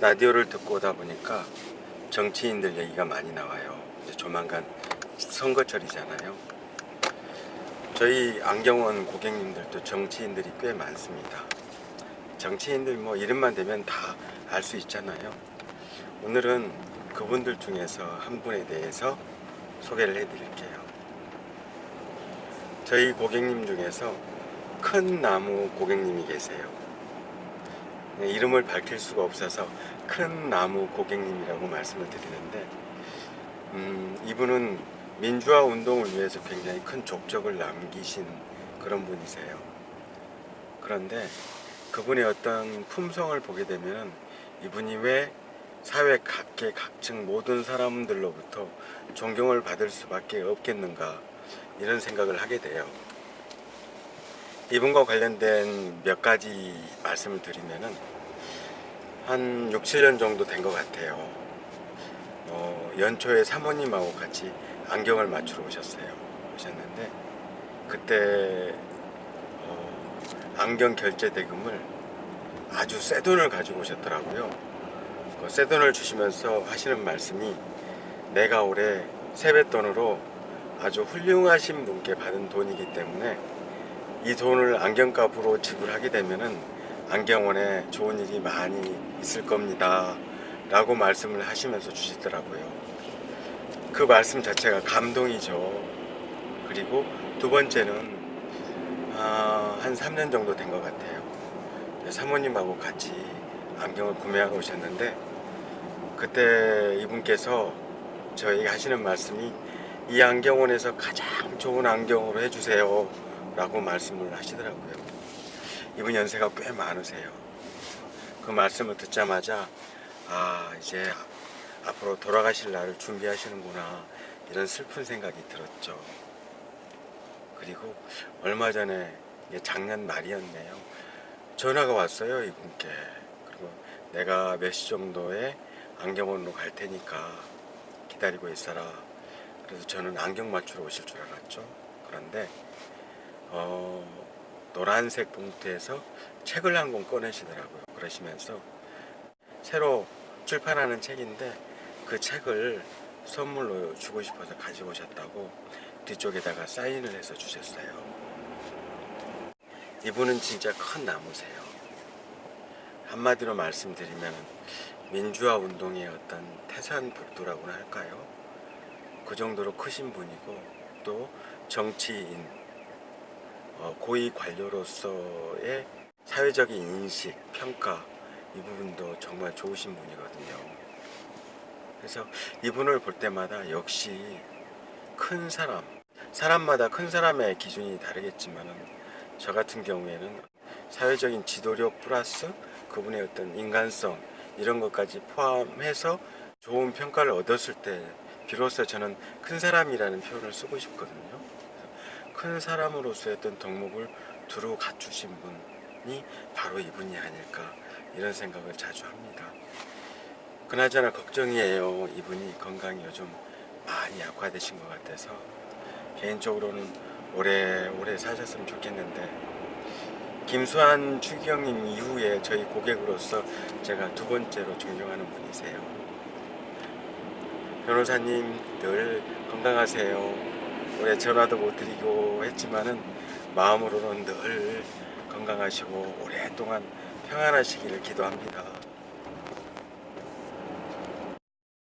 라디오를 듣고 오다 보니까 정치인들 얘기가 많이 나와요. 조만간 선거철이잖아요. 저희 안경원 고객님들도 정치인들이 꽤 많습니다. 정치인들 뭐 이름만 대면 다 알 수 있잖아요. 오늘은 그분들 중에서 한 분에 대해서 소개를 해드릴게요. 저희 고객님 중에서 큰 나무 고객님이 계세요. 네, 이름을 밝힐 수가 없어서 큰 나무 고객님이라고 말씀을 드리는데 음, 이분은 민주화 운동을 위해서 굉장히 큰 족적을 남기신 그런 분이세요. 그런데 그분의 어떤 품성을 보게 되면 이분이 왜 사회 각계 각층 모든 사람들로부터 존경을 받을 수밖에 없겠는가 이런 생각을 하게 돼요. 이분과 관련된 몇 가지 말씀을 드리면은 한 6, 7년 정도 된 것 같아요. 어, 연초에 사모님하고 같이 안경을 맞추러 오셨어요. 오셨는데 그때 어, 안경 결제 대금을 아주 새 돈을 가지고 오셨더라고요. 그새 돈을 주시면서 하시는 말씀이 내가 올해 세뱃돈으로 아주 훌륭하신 분께 받은 돈이기 때문에 이 돈을 안경값으로 지불하게 되면은 안경원에 좋은 일이 많이 있을 겁니다. 라고 말씀을 하시면서 주시더라고요. 그 말씀 자체가 감동이죠. 그리고 두 번째는 아, 한 3년 정도 된 것 같아요. 사모님하고 같이 안경을 구매하러 오셨는데 그때 이분께서 저에게 하시는 말씀이 이 안경원에서 가장 좋은 안경으로 해주세요 라고 말씀을 하시더라고요. 이분 연세가 꽤 많으세요. 그 말씀을 듣자마자 아 이제 앞으로 돌아가실 날을 준비하시는구나 이런 슬픈 생각이 들었죠. 그리고 얼마 전에 작년 말이었네요. 전화가 왔어요 이분께. 그리고 내가 몇 시 정도에 안경원으로 갈 테니까 기다리고 있어라. 그래서 저는 안경 맞추러 오실 줄 알았죠. 그런데 어, 노란색 봉투에서 책을 한 권 꺼내시더라고요 그러시면서. 새로 출판하는 책인데 그 책을 선물로 주고 싶어서 가지고 오셨다고 뒤쪽에다가 사인을 해서 주셨어요. 이분은 진짜 큰 나무세요. 한마디로 말씀드리면 민주화 운동의 어떤 태산 불도라고나 할까요? 그 정도로 크신 분이고 또 정치인 어, 고위 관료로서의 사회적인 인식, 평가 이 부분도 정말 좋으신 분이거든요. 그래서 이분을 볼 때마다 역시 큰 사람, 사람마다 큰 사람의 기준이 다르겠지만은 저 같은 경우에는 사회적인 지도력 플러스 그분의 어떤 인간성 이런 것까지 포함해서 좋은 평가를 얻었을 때 비로소 저는 큰 사람이라는 표현을 쓰고 싶거든요. 큰 사람으로서의 어떤 덕목을 두루 갖추신 분이 바로 이분이 아닐까 이런 생각을 자주 합니다. 그나저나 걱정이에요. 이분이 건강이 요즘 많이 악화되신 것 같아서 개인적으로는 오래오래 사셨으면 좋겠는데 김수환 추기경님 이후에 저희 고객으로서 제가 두 번째로 존경하는 분이세요. 변호사님 늘 건강하세요. 올해 전화도 못 드리고 했지만은 마음으로는 늘 건강하시고 오랫동안 평안하시기를 기도합니다.